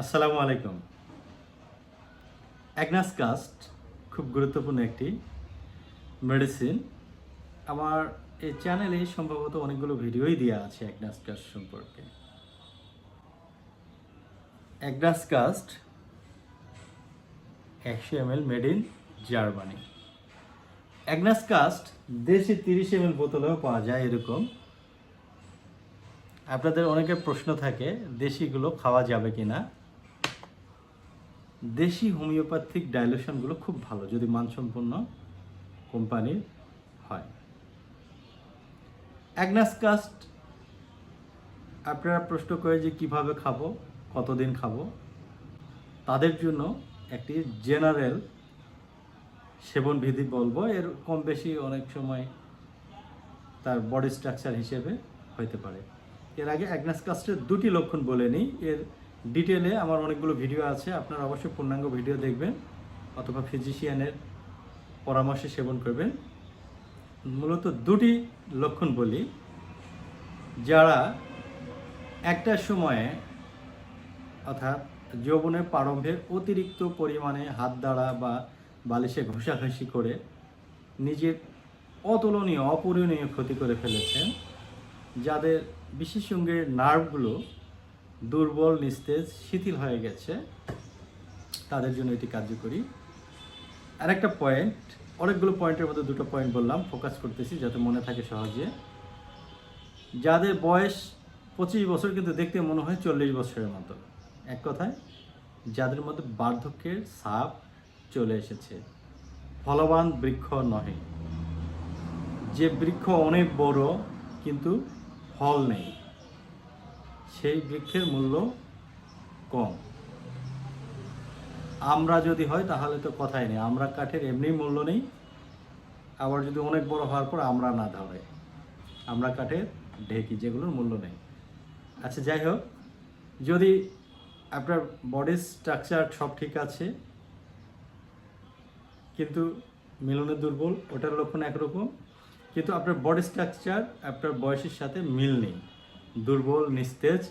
আসসালামু আলাইকুম। Agnus caste খুব গুরুত্বপূর্ণ একটি মেডিসিন আমার এই চ্যানেলে সম্ভবত অনেকগুলো ভিডিওই দেওয়া আছে অ্যাগনাস কাস্ট সম্পর্কে। অ্যাগনাস কাস্ট একশো M L made in Germany Agnus cast দেশে তিরিশ এম এল বোতলেও পাওয়া যায় এরকম। আপনাদের অনেকের প্রশ্ন থাকে, দেশিগুলো খাওয়া যাবে কি না দেশি হোমিওপ্যাথিক ডাইলুশনগুলো খুব ভালো, যদি মানসম্পন্ন কোম্পানির হয়। অ্যাগনাস কাস্ট আপনারা প্রশ্ন করে যে কীভাবে খাব, কতদিন খাব, তাদের জন্য একটি জেনারেল সেবন বিধি বলব। এর কম বেশি অনেক সময় তার বডি স্ট্রাকচার হিসেবে হইতে পারে। এর আগে অ্যাগনাস কাস্টের দুটি লক্ষণ বলে নিই, এর ডিটেলে আমার অনেকগুলো ভিডিও আছে, আপনারা অবশ্যই পূর্ণাঙ্গ ভিডিও দেখবেন অথবা ফিজিশিয়ানের পরামর্শে সেবন করবেন। মূলত দুটি লক্ষণ বলি, যারা একটা সময়ে অর্থাৎ যৌবনের প্রারম্ভে অতিরিক্ত পরিমাণে হাত দ্বারা বা বালিশে ঘষাঘষি করে নিজের অতুলনীয়, অপূরণীয় ক্ষতি করে ফেলেছেন, যাদের বিশেষ অঙ্গের নার্ভগুলো দুর্বল, নিস্তেজ, শিথিল হয়ে গেছে। তাদের জন্য এটি কার্যকরী। আর একটা পয়েন্ট অনেকগুলো পয়েন্টের মধ্যে দুটো পয়েন্ট বললাম ফোকাস করতেছি যাতে মনে থাকে সহজে। যাদের বয়স পঁচিশ বছর, কিন্তু দেখতে মনে হয় চল্লিশ বছরের মতো। এক কথায়, যাদের মধ্যে বার্ধক্যের সাপ চলে এসেছে। ফলবান বৃক্ষ নহে। যে বৃক্ষ অনেক বড়, কিন্তু ফল নেই। সেই বৃক্ষের মূল্য কম। আমরা যদি হয় তাহলে তো কথাই নেই। আমরা কাঠের এমনি মূল্য নেই। আবার যদি অনেক বড় হওয়ার পর আমরা না ধরে। আমরা কাঠের ঢেকি যেগুলোর মূল্য নেই। আচ্ছা যাই হোক। যদি আপনার বডি স্ট্রাকচার সব ঠিক আছে, কিন্তু মিলনের দুর্বল, ওটার লক্ষণ একরকম, কিন্তু আপনার বডি স্ট্রাকচার আপনার বয়সের সাথে মিল নেই। দুর্বল, নিস্তেজ,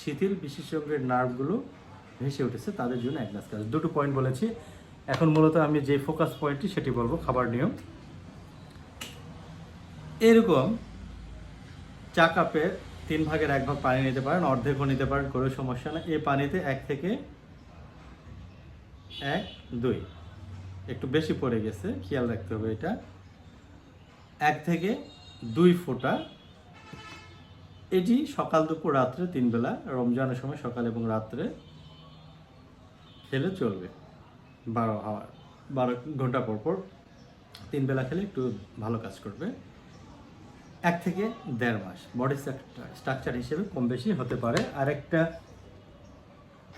শিথিল বিশেষজ্ঞের নার্ভগুলো ভেসে উঠেছে তাদের জন্য এক গ্লাস কাজ দুটো পয়েন্ট বলেছি। এখন মূলত আমি যে ফোকাস পয়েন্টটি সেটি বলব, খাবার নিয়ম। এরকম চা কাপে তিন ভাগের এক ভাগ পানি নিতে পারেন অর্ধেকও নিতে পারেন, কোনো সমস্যা না এই পানিতে এক থেকে এক, দুই। একটু বেশি পড়ে গেছে, খেয়াল রাখতে হবে এটা। এক থেকে দুই ফোঁটা এটি সকাল দুপুর রাত্রে তিন বেলা রমজানের সময় সকাল এবং রাত্রে খেলে চলবে। বারো আওয়ার বারো ঘণ্টা পর পর তিন বেলা খেলে একটু ভালো কাজ করবে। এক থেকে দেড় মাস বডি স্ট্রাকচার হিসেবে কম বেশি হতে পারে। আরেকটা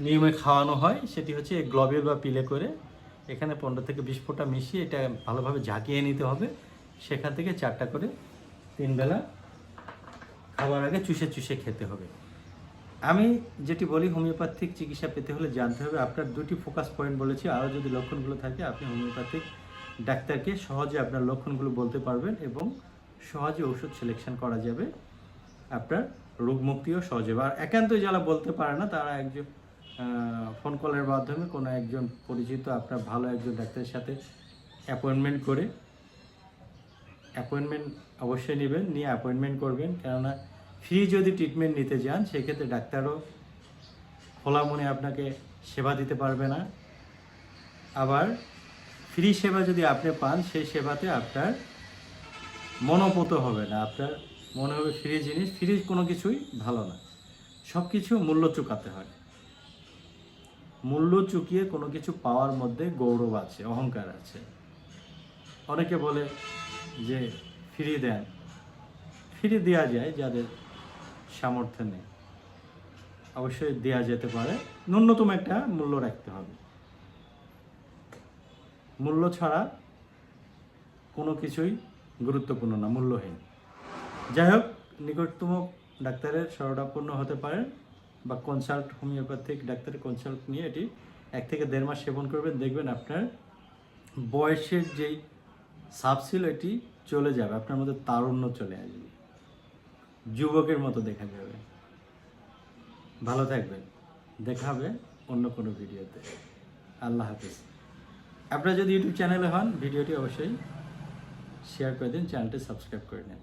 নিয়মে খাওয়ানো হয়, সেটি হচ্ছে গ্লোবিল বা পিলে করে এখানে পনেরো থেকে বিশ ফোঁটা মিশিয়ে এটা ভালোভাবে ঝাঁকিয়ে নিতে হবে। সেখান থেকে চারটা করে তিন বেলা খাবার আগে চুষে চুষে খেতে হবে। আমি যেটি বলি, হোমিওপ্যাথিক চিকিৎসা পেতে হলে জানতে হবে, আপনার দুটি ফোকাস পয়েন্ট বলেছি। আরও যদি লক্ষণগুলো থাকে, আপনি হোমিওপ্যাথিক ডাক্তারকে সহজে আপনার লক্ষণগুলো বলতে পারবেন এবং সহজে ওষুধ সিলেকশন করা যাবে। আপনার রোগ মুক্তিও সহজে। আর একান্তই যারা বলতে পারে না, তারা একজন ফোন কলের মাধ্যমে কোনো একজন পরিচিত, আপনার ভালো একজন ডাক্তারের সাথে অ্যাপয়েন্টমেন্ট করে অ্যাপয়েন্টমেন্ট অবশ্যই নেবেন, নিয়ে অ্যাপয়েন্টমেন্ট করবেন। কেননা ফ্রি যদি ট্রিটমেন্ট নিতে যান, সেক্ষেত্রে ডাক্তারও খোলা মনে আপনাকে সেবা দিতে পারবে না। আবার ফ্রি সেবা যদি আপনি পান, সেই সেবাতে আপনার মনোপত হবে না। আপনার মনে হবে ফ্রি জিনিস ফ্রি কোনো কিছুই ভালো না। সব কিছু মূল্য চুকাতে হয়। মূল্য চুকিয়ে কোনো কিছু পাওয়ার মধ্যে গৌরব আছে, অহংকার আছে। অনেকে বলে যে ফ্রি দেন ফ্রি দেওয়া যায় যাদের সামর্থ্য নেই। অবশ্যই দেওয়া যেতে পারে। ন্যূনতম একটা মূল্য রাখতে হবে। মূল্য ছাড়া কোনো কিছুই গুরুত্বপূর্ণ না, মূল্যহীন। যাই হোক, নিকটতম ডাক্তারের শরণাপন্ন হতে পারে বা কনসাল্ট, হোমিওপ্যাথিক ডাক্তারের কনসাল্ট নিয়ে এটি এক থেকে দেড় মাস সেবন করবেন। দেখবেন আপনার বয়সের যেই এটি চলে যাবে, আপনার মধ্যে তারুণ্য চলে আসবে। যুবকের মতো দেখা যাবে। ভালো থাকবেন। দেখা হবে অন্য কোনো ভিডিওতে। আল্লাহ হাফিজ। আপনারা যদি ইউটিউব চ্যানেলে হন, ভিডিওটি অবশ্যই শেয়ার করে দিন, চ্যানেলটি সাবস্ক্রাইব করে নিন।